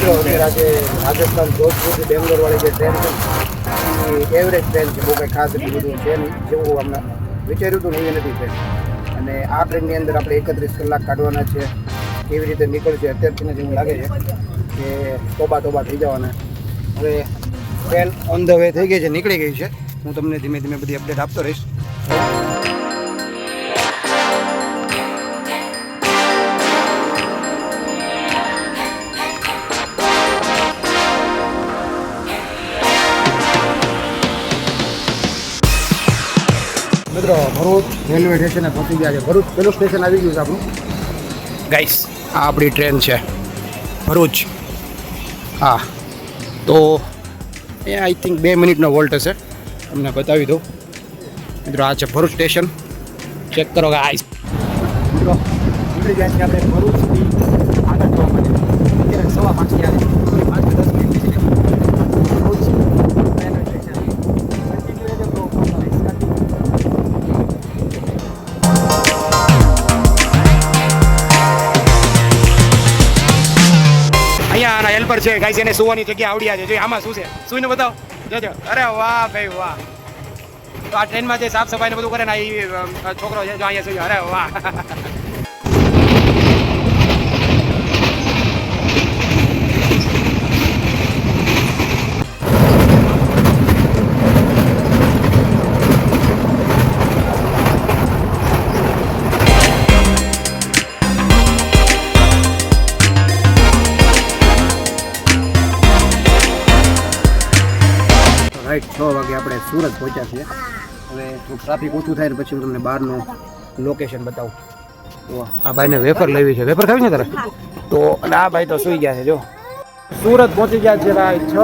મિત્રો, અત્યારે આજે રાજસ્થાન જોધપુરથી બેંગ્લોરવાળી જે ટ્રેન છે, એ એવરેજ ટ્રેન છે, બહુ કંઈ ખાસ એટલું બધું છે નહીં, જેવું અમને વિચાર્યું હતું નહીં નથી ટ્રેન અને આ ટ્રેનની અંદર આપણે એકત્રીસ કલાક કાઢવાના છે કેવી રીતે નીકળશે. અત્યારથી જ એવું લાગે છે કે તોબા તોબા થઈ જવાના. હવે ટ્રેન ઓન ધ વે થઈ ગઈ છે, નીકળી ગઈ છે. હું તમને ધીમે ધીમે બધી અપડેટ આપતો રહીશ. મિત્રો ભરૂચ રેલવે સ્ટેશને પહોંચી ગયા છે. ભરૂચ પેલું સ્ટેશન આવી ગયું છે આપણું. ગાઈસ આ આપણી ટ્રેન છે. ભરૂચ. હા. તો એ આઈ થિંક બે મિનિટનો વોલ્ટ હશે. તમને બતાવી દઉં. મિત્રો આ છે ભરૂચ સ્ટેશન. ચેક કરો કે આઈ મિત્રો નીકળી ગયા છે આપણે ભરૂચથી આના છે, ગાઈસ, એને સુવાની જગ્યા આવડ્યા છે. આમાં શું છે? સુઈને બતાવો. જોજો. અરે વાહ, ભાઈ વાહ. તો આ ટ્રેનમાં જે સાફ સફાઈ ને બધું કરે ને એ છોકરો છે, જો અહીંયા સુઈ અરે વાહ. સુરત પહોંચ્યા છીએ હવે થોડું ટ્રાફિક ઓછું થાય ને પછી હું તમને બહારનું લોકેશન બતાવું. આ ભાઈને વેફર લેવી છે. વેફર ખાવી છે તારે? તો અને આ ભાઈ તો સુઈ ગયા છે, જો. સુરત પહોંચી ગયા છે ભાઈ છ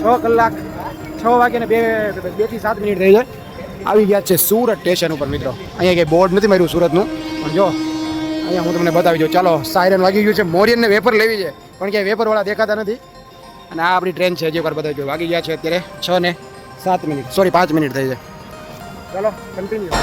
છ કલાક, છ વાગે ને બે બેથી સાત મિનિટ થઈ જાય. આવી ગયા છે સુરત સ્ટેશન ઉપર, મિત્રો. અહીંયા કંઈ બોર્ડ નથી માર્યું સુરતનું? પણ જો, અહીંયા હું તમને બતાવી દઉં. ચાલો સાયરન વાગી ગયું છે. મોરિયનને વેપર લેવી છે. પણ ક્યાંય વેપરવાળા દેખાતા નથી. અને આ આપણી ટ્રેન છે જે વાર બધા વાગી ગયા છે અત્યારે છ ને સાત મિનિટ. સોરી પાંચ મિનિટ થઈ જાય. ચાલો કન્ટિન્યુ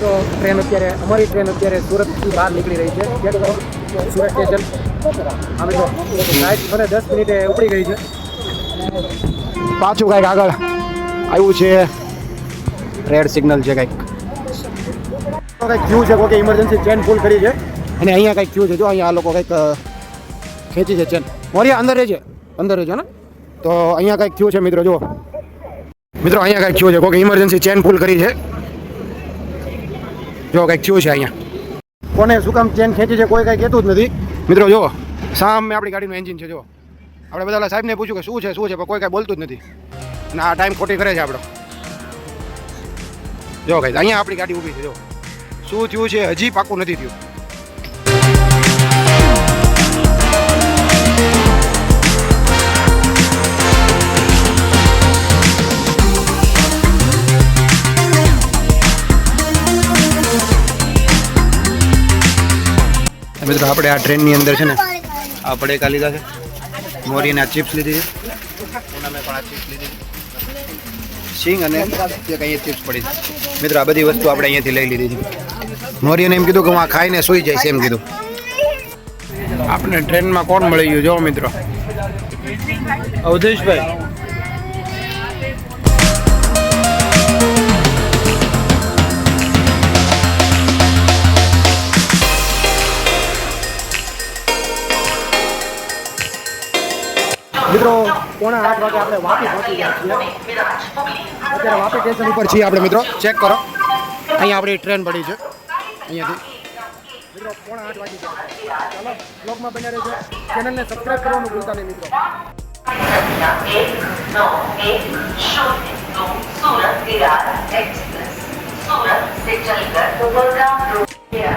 તો ટ્રેન અત્યારે અમારી ટ્રેન અત્યારે સુરતથી બહાર નીકળી રહી છે. સુરત સ્ટેશન અમે તો રાઈટ મને દસ મિનિટે ઉપડી ગઈ છે પાછું કાંઈક આગળ. આવ્યું છે. રેડ સિગ્નલ છે કંઈક. કંઈક થયું છે કોઈ ઇમરજન્સી ચેન ફૂલ કરી છે? અને અહીંયા કંઈક થયું છે. જો અહીંયા આ લોકો કંઈક ખેંચી છે ચેન મોરિયા અંદર રહેજે. અંદર રહેજો ને. તો અહીંયા કંઈક થયું છે મિત્રો જો મિત્રો અહીંયા કંઈક થયું છે. કોઈ ઇમરજન્સી ચેન ફૂલ કરી છે. જો કંઈક થયું છે અહીંયા. કોને શું કામ ચેન ખેંચી છે, કોઈ કાંઈ કહેતું જ નથી. મિત્રો જો સામે આપણી ગાડીનું એન્જિન છે જો આપણે બધા સાહેબને પૂછ્યું કે શું છે શું છે, પણ કોઈ કાંઈ બોલતું જ નથી. અને આ ટાઈમ ખોટી કરે છે આપણો. જો કઈ અહીંયા આપણી ગાડી ઊભી છે જો શું થયું છે, હજી પાકું નથી થયું. મિત્રો આપણે આ ટ્રેનની અંદર છે ને આ પડેકા લીધા છે. મોરીને આ ચિપ્સ લીધી છે. પૂનમે પણ આ ચિપ્સ લીધી સિંગ અને એક અહીંયા ચિપ્સ પડી છે. મિત્રો આ બધી વસ્તુ આપણે અહીંયાથી લઈ લીધી છે. મોરીને એમ કીધું કે હું આ ખાઈને સૂઈ જઈશ એમ કીધું. આપણે ટ્રેનમાં કોણ મળી ગયું? જો મિત્રો. અવધેશભાઈ. મિત્રો, પોણા આઠ વાગે આપણે વાપી પહોંચી ગયા છીએ. અત્યારે વાપી સ્ટેશન ઉપર છીએ આપણે, મિત્રો. ચેક કરો. અહીંયા આપણી ટ્રેન પડી છે. અહીંયાથી. મિત્રો, પોણા આઠ વાગી ગયા. ચાલો બ્લોગમાં બન્યા રહેજો. ચેનલને સબસ્ક્રાઈબ કરવાનું ભૂલતા નહીં, મિત્રો.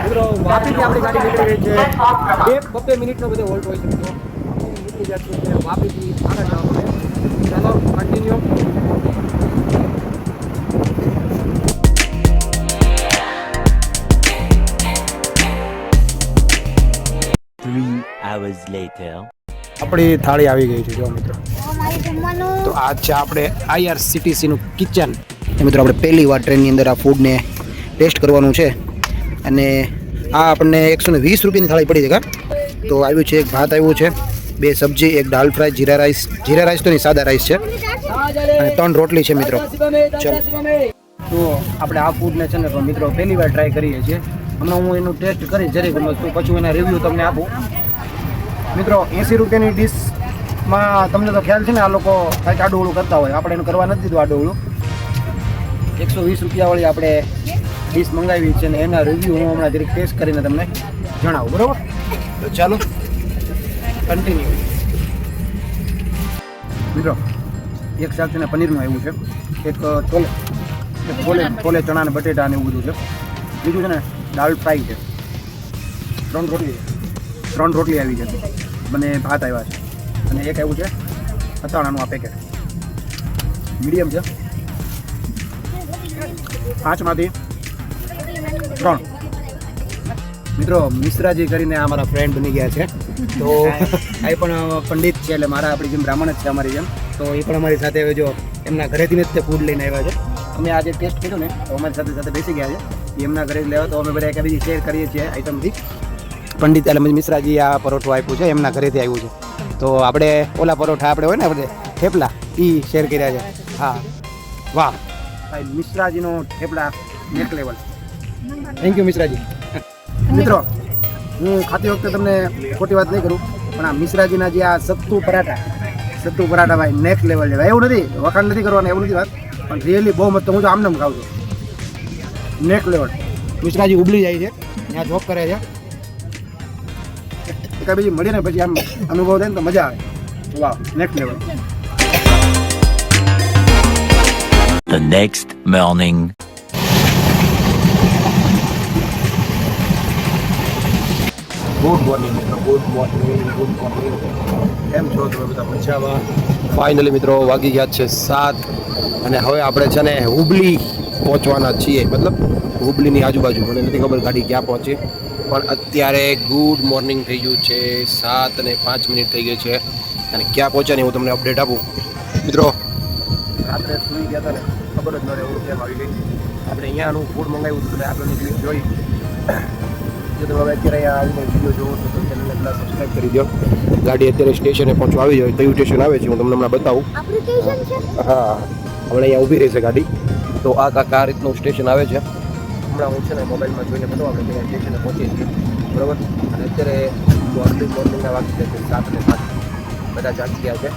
મિત્રો, વાપીથી આપણી ગાડી નીકળી રહી છે. બે બબ્બે મિનિટનો બધો હોલ્ટ હોય છે, મિત્રો. વિદ્યાર્થીઓને વાપીથી આગળ જવા આપણી થાળી આવી ગઈ છે જો મિત્રો. તો આ છે આપણે આઈઆરસીટીસીનું કિચન. એ મિત્રો આપણે પહેલી વાર ટ્રેનની અંદર આ ફૂડને ટેસ્ટ કરવાનું છે. અને આ આપણને એકસો ને વીસ રૂપિયાની થાળી પડી છે કા? તો આવ્યું છે એક ભાત આવ્યું છે. બે સબ્જી, એક dal fry, jeera rice. Jeera rice તો નહીં, સાદા રાઈસ છે. અને ત્રણ રોટલી છે મિત્રો. ચલો. તો આપણે આ ફૂડને છે ને મિત્રો પહેલી વાર ટ્રાય કરીએ છીએ. હમણાં હું એનું ટેસ્ટ કરીશ જરીક પછી એના રિવ્યૂ તમને આપું. મિત્રો, એંસી રૂપિયાની ડીશમાં તમને તો ખ્યાલ છે ને, આ લોકો કાંઈક આડું કરતા હોય. આપણે એનું કરવા નથી દીધું આડું એકસો વીસ રૂપિયાવાળી આપણે ડીશ મંગાવી છે ને એના રિવ્યૂ હું હમણાં જરીક ટેસ્ટ કરીને તમને જણાવું, બરાબર? તો ચાલો. કન્ટિન્યુ મિત્રો એક શાક છે ને પનીરનું આવ્યું છે. એક છોલે છોલે છોલે ચણા ને બટેટા ને એવું બધું છે. બીજું છે ને દાળ ફ્રાય છે. ત્રણ રોટલી. ત્રણ રોટલી આવી છે. મને ભાત આવ્યા છે. અને એક આવ્યું છે અથાણાનું આ પેકેટ મીડિયમ છે. પાંચમાંથી ત્રણ. મિત્રો મિશ્રાજી કરીને આ મારા ફ્રેન્ડ બની ગયા છે. તો એ પણ પંડિત છે એટલે મારા આપણી જેમ બ્રાહ્મણ જ છે અમારી જેમ. તો એ પણ અમારી સાથે હવે જો એમના ઘરેથી જ તે ફૂડ લઈને આવ્યા છે. અમે આજે ટેસ્ટ કર્યો ને તો અમારી સાથે સાથે બેસી ગયા છે. એમના ઘરે લેવા તો અમે બધા એકબીજી શેર કરીએ છીએ આઈટમથી પંડિત એટલે મિશ્રાજી આ પરોઠું આપ્યું છે એમના ઘરેથી આવ્યું છે. તો આપણે ઓલા પરોઠા આપણે હોય ને આપણે થેપલા એ શેર કર્યા છે. હા. વાહ. મિશ્રાજીનો થેપલા નેક લેવલ થેન્ક યુ મિશ્રાજી. મિત્રો હું ખાતી વખતે તમને ખોટી વાત નહીં કરું પણ આ મિશ્રાજીના જે આ સત્તુ પરાઠા સત્તુ પરાઠા ભાઈ નેક્સ્ટ લેવલ ભાઈ એવું નથી વખાણ નથી કરવાનું એવું નથી વાત પણ રિયલી બહુ મત હું તો આમને ખાઉં છું. નેક્સ્ટ લેવલ મિશ્રાજી ઉબલી જાય છે ત્યાં જોબ કરે છે. એકા બીજી મળીએ ને પછી આમ અનુભવ થાય ને તો મજા આવે. વાહ next level The next morning. Good morning મિત્રો, ગુડ મોર્નિંગ ગુડ મોર્નિંગ. કેમ છો તમે બધા? મજામાં? ફાઇનલી મિત્રો, વાગી ગયા છે સાત અને હવે આપણે છે ને હુબલી પહોંચવાના છીએ. મતલબ હુબલીની આજુબાજુ, મને નથી ખબર ગાડી ક્યાં પહોંચી, પણ અત્યારે ગુડ મોર્નિંગ થઈ ગયું છે. સાત અને પાંચ મિનિટ થઈ ગઈ છે. અને ક્યાં પહોંચ્યા ને હું તમને અપડેટ આપું. મિત્રો, રાત્રે સુઈ ગયા હતા ને, ખબર જ ન રહે, હું કેમ આવી ગઈ. આપણે અહીંયાનું ફૂડ મંગાવ્યું હતું આપણે ક્લિપ જોઈ. જો તમે હવે અત્યારે આવીને વીડિયો જોવો તો તમે ચેનલને પહેલાં સબસ્ક્રાઈબ કરી દો. ગાડી અત્યારે સ્ટેશને પહોંચવા આવી જાય કયું સ્ટેશન આવે છે હું તમને હમણાં બતાવું. હા હમણાં અહીંયા ઊભી રહેશે ગાડી. તો આ કાકા આ રીતનું સ્ટેશન આવે છે. હમણાં હું છે ને મોબાઈલમાં જોઈને બધું આપણે ત્યાં સ્ટેશને પહોંચીએ છીએ. બરાબર? અને અત્યારે મોર્નિંગ મોર્નિંગના વાગી છે સાત અને સાત. બધા જાગી ગયા છે.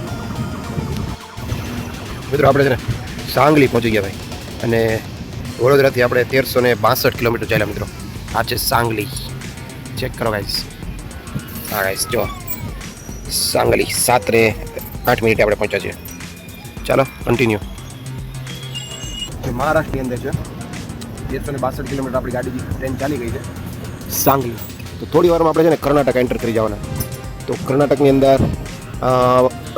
મિત્રો આપણે છે ને સાંગલી પહોંચી ગયા ભાઈ. અને વડોદરાથી આપણે તેરસો ને બાસઠ કિલોમીટર ચાલ્યા મિત્રો. આ છે સાંગલી. ચેક કરો ગાઈસ હા ગાઈસ જો. સાંગલી સાત ને આઠ મિનિટે આપણે પહોંચ્યા છીએ. ચાલો કન્ટિન્યુ મહારાષ્ટ્રની અંદર છે તેરસો ને બાસઠ કિલોમીટર આપણી ગાડી ટ્રેન ચાલી ગઈ છે. સાંગલી. તો થોડી વારમાં આપણે છે ને કર્ણાટક એન્ટર કરી જવાના. તો કર્ણાટકની અંદર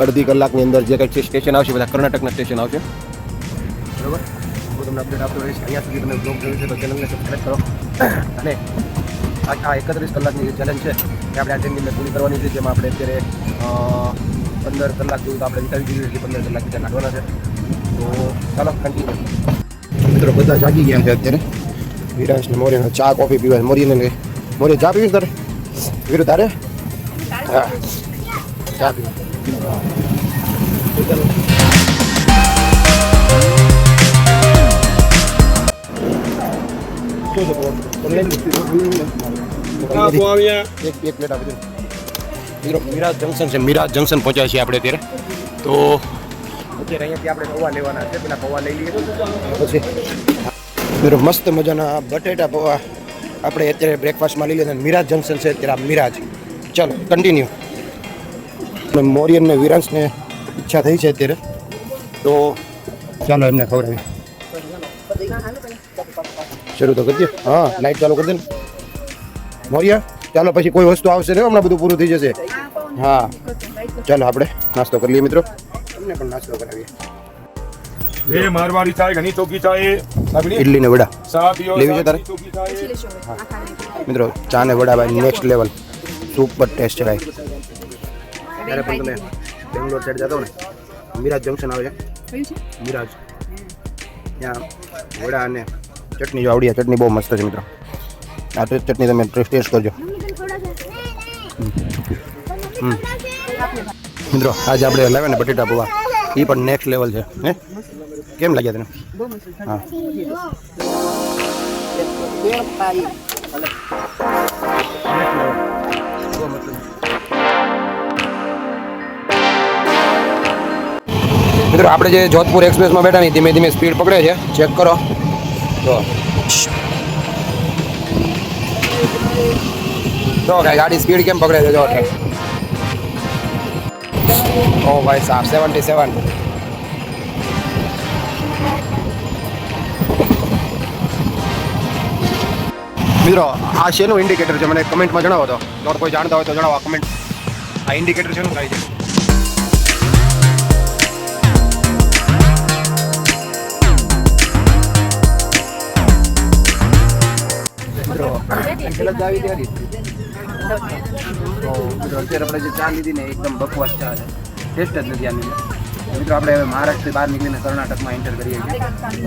અડધી કલાકની અંદર જે કંઈ સ્ટેશન આવશે બધા કર્ણાટકના સ્ટેશન આવશે. બરાબર? હું તમને અપડેટ આપતો રહીશ. અહીંયા સુધી તમે બ્લોગ જોયું છે તો ચેનલને સબસ્ક્રાઈબ કરો. અને આ એકત્રીસ કલાકની જે ચેલેન્જ છે એ આપણે આ ટ્રેનની પૂરી કરવાની છે, જેમાં આપણે અત્યારે પંદર કલાક જેવું તો આપણે વિતાવી દીધું એટલે પંદર કલાક બીજા કાઢવાના છે. તો ચાલો કન્ટિન્યુ મિત્રો, બધા જાગી ગયા છે અત્યારે. વિરાજ ને મોર્યને ચા, કોફી પીવા મોર્યને લે મોર્ય ચા પીવી તારે? વીરુ, તારે? હા. ચા પીવી. એક એક પ્લેટ આપી દો મિરાજ જંકશન છે મિરાજ જંકશન પહોંચ્યા છીએ આપણે અત્યારે તો અત્યારે અહીંયાથી આપણે પૌવા લેવાના છે પેલા પૌવા લઈ લઈએ પછી મસ્ત મજાના બટેટા પૌવા. આપણે અત્યારે બ્રેકફાસ્ટમાં લઈ લીધા. અને મિરાજ જંકશન છે અત્યારે આ મિરાજ ચાલો કન્ટિન્યુ મોરિયન ને વિરાંશને ઈચ્છા થઈ છે અત્યારે. તો ચાલો એમને ખવડાવી શરૂ તો કરજો હા લાઈટ ચાલુ કરી દે ને મોરિયા ચાલો પછી કોઈ વસ્તુ આવશે ને હમણાં બધું પૂરું થઈ જશે હા ચાલો આપણે નાસ્તો કરી લઈએ મિત્રો તમને પણ નાસ્તો કરાવીએ એ મારવાડી ચાય ઘણી ચોકી ચાય ઇડલી ને વડા લેવી છે તારે મિત્રો ચા ને વડા ભાઈ નેક્સ્ટ લેવલ સુપર ટેસ્ટ છે ભાઈ ત્યારે પણ તમે બેંગ્લોર સાઈડ જતો ને મિરાજ જંકશન આવે છે મિરાજ ત્યાં વડા અને ચટણી જો આવડી આ ચટણી બહુ મસ્ત છે મિત્રો. આ તો ચટણી તમે ટેસ્ટ કરજો. હમ. મિત્રો, આજે આપણે લાવ્યા ને બટેટા પૌવા. એ પણ નેક્સ્ટ લેવલ છે. હે? કેમ લાગ્યા તને? હા. મિત્રો, આપણે જે જોધપુર એક્સપ્રેસમાં બેઠા ને ધીમે ધીમે સ્પીડ પકડે છે. ચેક કરો. તો તો કાંઈ ગાડી સ્પીડ કેમ પકડે છે? જો ઓ, ભાઈ સાહેબ સેવન્ટી સેવન. મિત્રો, આ શેનું ઇન્ડિકેટર છે? મને કમેન્ટમાં જણાવો તો. જો કોઈ જાણતા હોય તો જણાવો કમેન્ટ આ ઇન્ડિકેટર શેનું થાય છે? પેલા આવી ત્યારે તો અત્યારે આપણે જે ચા લીધી ને એકદમ બકવાસ ચા છે. ટેસ્ટ જ નથી આની મિત્રો આપણે હવે મહારાષ્ટ્રથી બહાર નીકળીને કર્ણાટકમાં એન્ટર કરીએ છીએ.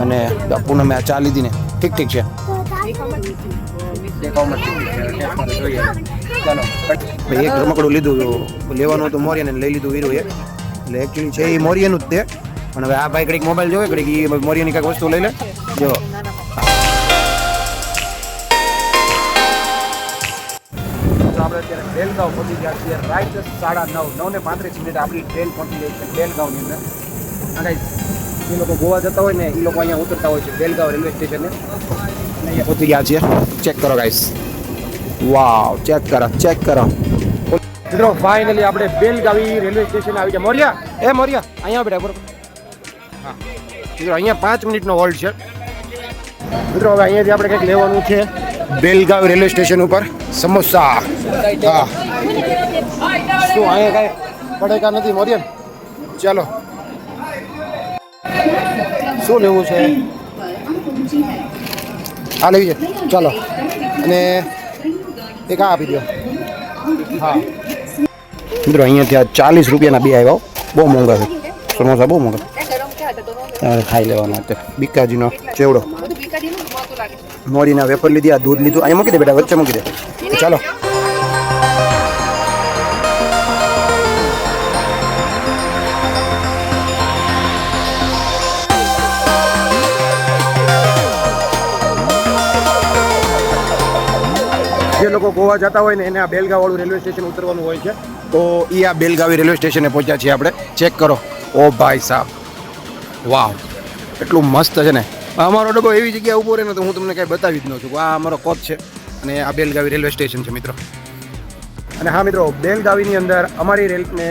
અને પૂનમે આ ચા લીધી ને ઠીક ઠીક છે. એક રમકડું લીધું લેવાનું હતું મોરિયન લઈ લીધું વીરું એટલે એકચ્યુઅલી છે એ મોરિયનનું જ તે. પણ હવે આ ભાઈ કડીક મોબાઈલ જોવે કડીક એ મોરિયનની કાંઈક વસ્તુ લઈ લે. જો આપણે અત્યારે બેલગાંવ પહોંચી ગયા છીએ. રાઈટ સાડા નવ નવ ને પાંત્રીસ મિનિટ આપણી ટ્રેન પહોંચી ગઈ છે બેલગાંવની અંદર. અને જે લોકો ગોવા જતા હોય ને, એ લોકો અહીંયા ઉતરતા હોય છે બેલગાંવ રેલવે સ્ટેશને. અને અહીંયા પહોંચી ગયા છીએ. ચેક કરો ગાઈસ વાવ ચેક કરો ચેક કરો. મિત્રો ફાઇનલી આપણે બેલગાવી રેલવે સ્ટેશન આવી ગયા. મોરિયા, એ મોરિયા, અહીંયા બેઠા બરોબર હા. મિત્રો, અહીંયા પાંચ મિનિટનો હોલ્ડ છે. મિત્રો, હવે અહીંયાથી આપણે કંઈક લેવાનું છે. બેલગાવ રેલવે સ્ટેશન ઉપર સમોસા. હા. શું અહીંયા કાંઈ પડેકા નથી મોરિયન ચાલો. શું લેવું છે? આ લેવી છે. ચાલો. અને એક આ આપી દો હા. મિત્રો અહીંયાથી આ ચાલીસ રૂપિયાના બે આવ્યા બહુ મોંઘા છે. સમોસા બહુ મોંઘા. ખાઈ લેવાના બીકાજીનો ચેવડો. મોરીના વેફર લીધી, આ દૂધ લીધું. અહીંયા મૂકી દે બેટા, વચ્ચે મૂકી દે. ચાલો. જે લોકો ગોવા જતા હોય ને, એને આ બેલગાવાળું રેલવે સ્ટેશન ઉતરવાનું હોય છે. તો એ આ બેલગાવી રેલવે સ્ટેશને પહોંચ્યા છીએ આપણે. ચેક કરો. ઓ ભાઈ સાહેબ વાવ. એટલું મસ્ત છે ને. અમારો ડબ્બો એવી જગ્યાએ ઊભો રહે ને તો હું તમને કાંઈ બતાવી જ ન છું આ અમારો કોચ છે અને આ બેલગાવી રેલવે સ્ટેશન છે મિત્રો. અને હા મિત્રો, બેલગાવીની અંદર અમારી રેલને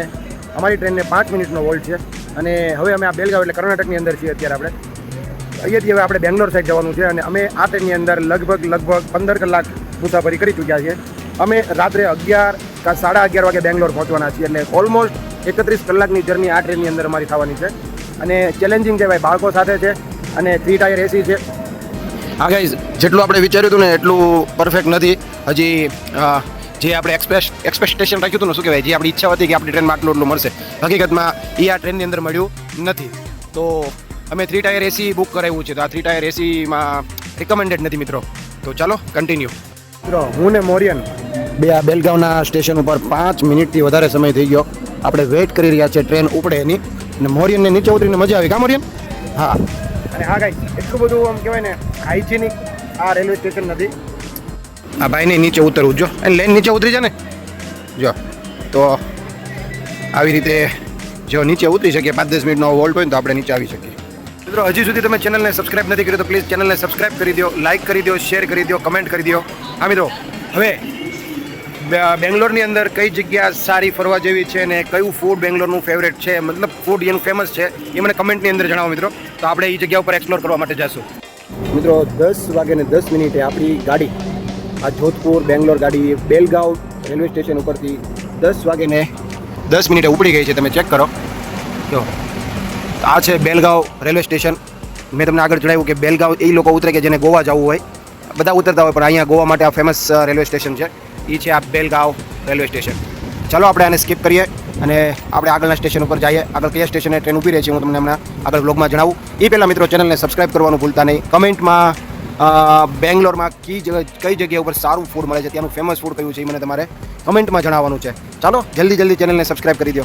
અમારી ટ્રેનને પાંચ મિનિટનો હોલ્ડ છે અને હવે અમે આ બેલગાવ એટલે કર્ણાટકની અંદર છીએ અત્યારે આપણે. અહીંયાથી હવે આપણે બેંગ્લોર સાઈડ જવાનું છે અને અમે આ ટ્રેનની અંદર લગભગ લગભગ પંદર કલાક મુસાફરી કરી ચૂક્યા છીએ. અમે રાત્રે અગિયાર કા સાડા અગિયાર વાગે બેંગ્લોર પહોંચવાના છીએ એટલે ઓલમોસ્ટ એકત્રીસ કલાકની જર્ની આ ટ્રેનની અંદર અમારી થવાની છે. અને ચેલેન્જિંગ ભાઈ બાળકો સાથે છે. અને થ્રી ટાયર એસી છે. હા ગાઈઝ જેટલું આપણે વિચાર્યું હતું ને એટલું પરફેક્ટ નથી. હજી જે આપણે એક્સપ્રેસ એક્સપેક્ટેશન રાખ્યું હતું ને શું કહેવાય જે આપણી ઈચ્છા હતી કે આપણી ટ્રેનમાં આટલું એટલું મળશે. હકીકતમાં એ આ ટ્રેનની અંદર મળ્યું નથી. તો અમે થ્રી ટાયર એસી બુક કરાવ્યું છે. તો આ થ્રી ટાયર એસીમાં રિકમેન્ડેડ નથી મિત્રો. તો ચાલો કન્ટિન્યુ મિત્રો હું ને મોરિયન. બે આ બેલગાંવના સ્ટેશન ઉપર પાંચ મિનિટથી વધારે સમય થઈ ગયો. આપણે વેઇટ કરી રહ્યા છીએ ટ્રેન ઉપડે એની. અને મોરિયનને નીચે ઉતરીને મજા આવી કા મોરિયન? હા. અને હા ગાઈ એટલું બધું આમ કહેવાય ને હાઇજેનિક આ રેલવે સ્ટેશન નથી. આ ભાઈને નીચે ઉતરવું જો. અને લેન નીચે ઉતરી જાય ને. જો. તો આવી રીતે જો નીચે ઉતરી શકીએ પાંચ દસ મિનિટનો વોલ્ટ હોય તો આપણે નીચે આવી શકીએ. મિત્રો હજી સુધી તમે ચેનલને સબસ્ક્રાઇબ નથી કરી તો પ્લીઝ ચેનલને સબસ્ક્રાઇબ કરી દો લાઇક કરી દો શેર કરી દો કમેન્ટ કરી દો હા મિત્રો હવે બેંગ્લોરની અંદર કઈ જગ્યા સારી ફરવા જેવી છે ને કયું ફૂડ બેંગ્લોરનું ફેવરેટ છે? મતલબ ફૂડ એનું ફેમસ છે એ મને કમેન્ટની અંદર જણાવો મિત્રો. તો આપણે એ જગ્યા ઉપર એક્સપ્લોર કરવા માટે જઈશું મિત્રો, દસ વાગે દસ મિનિટે આપણી ગાડી, આ જોધપુર બેંગ્લોર ગાડી બેલગાંવ રેલવે સ્ટેશન ઉપરથી દસ વાગે દસ મિનિટે ઉપડી ગઈ છે. તમે ચેક કરો. જો, આ છે બેલગાંવ રેલવે સ્ટેશન. મેં તમને આગળ જણાવ્યું કે બેલગાંવ એ લોકો ઉતરે કે જેને ગોવા જવું હોય. બધા ઉતરતા હોય, પણ અહીંયા ગોવા માટે આ ફેમસ રેલવે સ્ટેશન છે. એ છે આ બેલગાંવ રેલવે સ્ટેશન. ચાલો આપણે આને સ્કીપ કરીએ અને આપણે આગળના સ્ટેશન ઉપર જઈએ. આગળ કયા સ્ટેશને ટ્રેન ઊભી રહે છે હું તમને હમણાં આગળ બ્લોગમાં જણાવું. એ પહેલાં મિત્રો ચેનલને સબસ્ક્રાઈબ કરવાનું ભૂલતા નહીં. કમેન્ટમાં બેંગ્લોરમાં કઈ કઈ જગ્યા ઉપર સારું ફૂડ મળે છે, ત્યાંનું ફેમસ ફૂડ કયું છે એ મને તમારે કમેન્ટમાં જણાવવાનું છે. ચાલો જલ્દી જલ્દી ચેનલને સબસ્ક્રાઇબ કરી દો.